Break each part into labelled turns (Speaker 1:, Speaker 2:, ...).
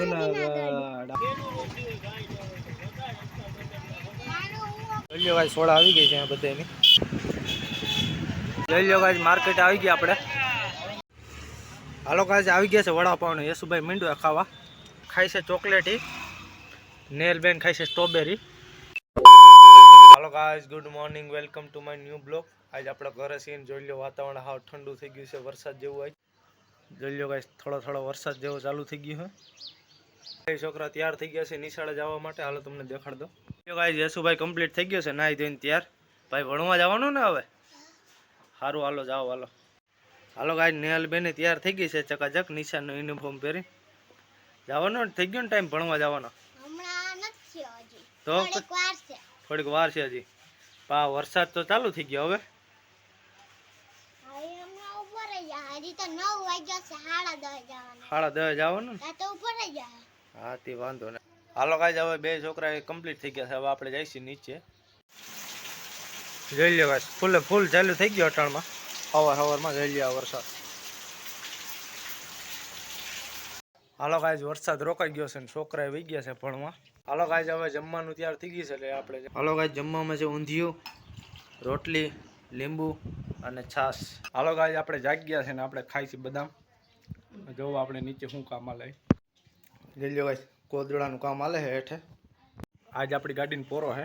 Speaker 1: જુનાગઢ જોઈ લો આવી ગઈ છે માર્કેટ આવી ગયા આપણે. હાલો ગાઈસ, આવી ગયા છે વડાપાવ ને યશુભાઈ મીંડવા ખાવા. ખાય છે ચોકલેટી. નેલબેન ખાય છે strawberry. Hello guys good morning welcome to my new blog આજ આપણે ઘરે છીએ ને જોઈ લો, વાતાવરણ હાવ ઠંડુ થઈ ગયું છે, વરસાદ જેવું આજ જોઈ લો ગાઈસ, થોડો થોડો વરસાદ જેવો ચાલુ થઈ ગયો છે. છોકરા તૈયાર થઈ ગયા છે નિશાળે જવા માટે. હાલો તમને દેખાડ દો જો યશુભાઈ કમ્પ્લીટ થઈ ગયો છે નાહી ધોઈને તૈયાર. ભાઈ ભણવા જવાનું ને હવે? સારું હાલો જાઓ હાલો. હાલો ગાય નેહલ બેને તૈયાર થઈ ગઈ છે ચકાચક નિશાળનો યુનિફોર્મ પહેરી. જવાનો થઈ ગયો ને ટાઈમ ભણવા જવાનો? તો
Speaker 2: થોડીક વાર છે.
Speaker 1: હજી. પા વરસાદ તો ચાલુ થઈ ગયો હવે.
Speaker 2: સાડા દસ જવાના.
Speaker 1: હા, તે વાંધો ને. હાલો કાંઈ હવે બે છોકરા કમ્પ્લીટ થઈ ગયા છે. હવે આપણે જઈશું નીચે. જોઈ લ્યો ગાઈસ ફૂલે ફૂલ ચાલુ થઈ ગયો અટાણમાં. અવાર અવારમાં જોઈ લ્યો વરસાદ. હાલો કાંઈ વરસાદ રોકાઈ ગયો છે ને છોકરા વહી ગયા છે ભણવા. હાલો કાંઈ હવે જમવાનું તૈયાર થઈ ગયું છે એટલે આપણે હાલો કાંઈ જમવામાં છે ઊંધિયું, રોટલી, લીંબુ અને છાશ. હાલો કાંઈ આપણે જાગ્યા છે ને આપણે ખાઈ છીએ બદામ. જોવો આપણે નીચે શું કામમાં હાલે જોઈ લો ગાઈસ કોદડાનું કામ હાલે છે હેઠે. આજ આપણી ગાડીને પોરો છે.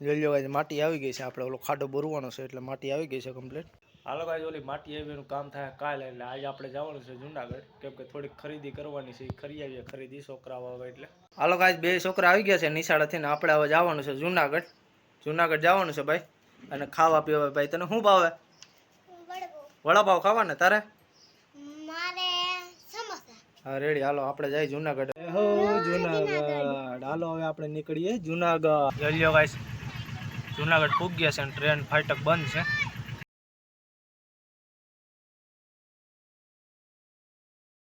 Speaker 1: જોઈ લો ગાઈસ માટી આવી ગઈ છે. આપણે ઓલો ખાડો બોરવાનો છે એટલે માટી આવી ગઈ છે કમ્પ્લીટ હાલો ભાઈ ઓલી માટી આવીનું કામ થાય કાલે એટલે આજે આપણે જવાનું છે જુનાગઢ. કેમ કે થોડીક ખરીદી કરવાની છે. ખરી આવીએ ખરીદી છોકરા આવે એટલે. હાલો ગાઈસ બે છોકરા આવી ગયા છે. નિશાળાથી ને આપણે હવે જવાનું છે જુનાગઢ. જુનાગઢ જવાનું છે ભાઈ. અને ખાવા પીવા ભાઈ તને શું ભાવે? વડાપાવ. ખાવા ને તારે? રેડી. હાલો આપણે જઈએ જુનાગઢ. હો જુનાગઢ. હાલો હવે આપણે નીકળીએ જુનાગઢ. જલ્યો ગાઈસ જુનાગઢ પૂગ્યા છે અને ટ્રેન ફાટક બંધ છે.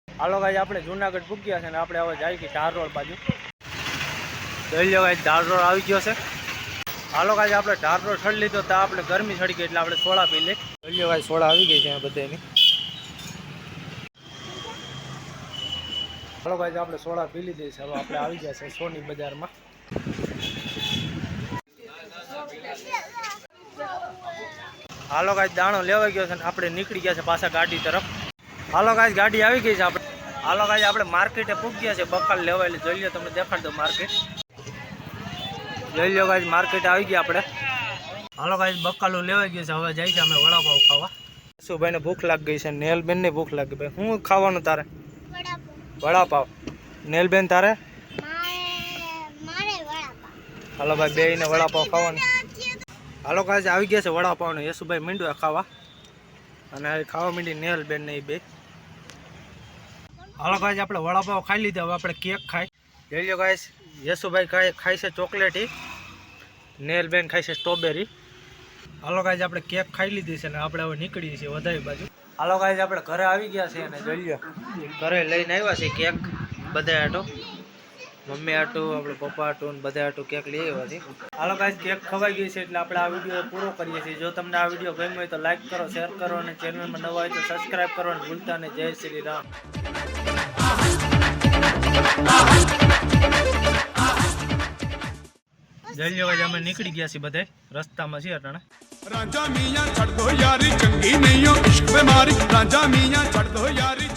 Speaker 1: હાલો ગાઈસ આપણે જુનાગઢ પૂગ્યા છે ને આપણે હવે જાય કે ધાર રોડ બાજુ. જલ્યો ગાઈસ ધાર રોડ આવી ગયો છે. હાલો ગાઈસ આપણે ધાર રોડ ચડી લીધો તો આપણે ગરમી ચડી ગઈ એટલે આપણે સોડા પી લઈએ. જલ્યો ગાઈસ સોડા આવી ગઈ છે બધાની. હાલો ભાઈ આપણે સોડા પી લીધી છે. આપણે આવી ગયા છે સોની બજારમાં. હાલો કાંઈ દાણો લેવાઈ ગયો છે ને આપણે નીકળી ગયા છે પાછા ગાડી તરફ. હાલો કાંઈ ગાડી આવી ગઈ છે આપણે. હાલો કાંઈ આપણે માર્કેટે પૂગ્યા છે બકાલ લેવા એટલે જોઈ લો, તમને દેખાડ દો માર્કેટ. જોઈ લો કાંઈ માર્કેટ આવી ગયા આપણે. હાલો કાંઈ બકાલો લેવાઈ ગયો છે. હવે જાય છે અમે વડાપાવ ખાવા. શું ભાઈને ભૂખ લાગી ગઈ છે? નેલબેન ને ભૂખ લાગી ભાઈ હું ખાવાનું તારે?
Speaker 2: વડાપાવ.
Speaker 1: નેલબેન, તારે? હાલો ભાઈ બે ને વડાપાવ ખાવાનું. હાલો કાંઈ આવી ગયા છે વડાપાવને. યશુભાઈ મીંડવા ખાવા. અને ખાવા મીંડી નેલબેન ને એ બે. હાલો કાંઈ આપણે વડાપાવ ખાઈ લીધા. હવે આપણે કેક ખાઈ. લઈ લો કાશ યશુભાઈ ખાય ખાય છે ચોકલેટી. નેલબેન ખાય છે સ્ટ્રોબેરી. હાલો ગાઈસ આપણે કેક ખાઈ લીધી છે ને આપણે હવે નીકળીએ છીએ વધારે બાજુ. હાલો ગાઈઝ આપણે ઘરે આવી ગયા છે અને જોઈ લો. ઘરે લઈને આવ્યા છે કેક બધા આટો. મમ્મી આટું, આપણે પપ્પા આટું ને બધા આટું કેક લઈ આવ્યા છે હાલો ગાઈઝ કેક ખવાઈ ગઈ છે એટલે આપણે આ વીડિયો પૂરો કરીએ છીએ. જો તમને આ વીડિયો ગમ્યો હોય તો લાઈક કરો શેર કરો અને ચેનલમાં નવા હોય તો સબસ્ક્રાઈબ કરવાનું ભૂલતા અને જય શ્રી રામ. જલ્દી હવે અમે નીકળી ગયા છીએ બધે. રસ્તામાં છીએ અટાણે.
Speaker 3: રાજા મિયા છડ દો યારી, ચંગી નહીં ઓ ઇશ્ક મારી. રાજા મિયા છડ દો યારી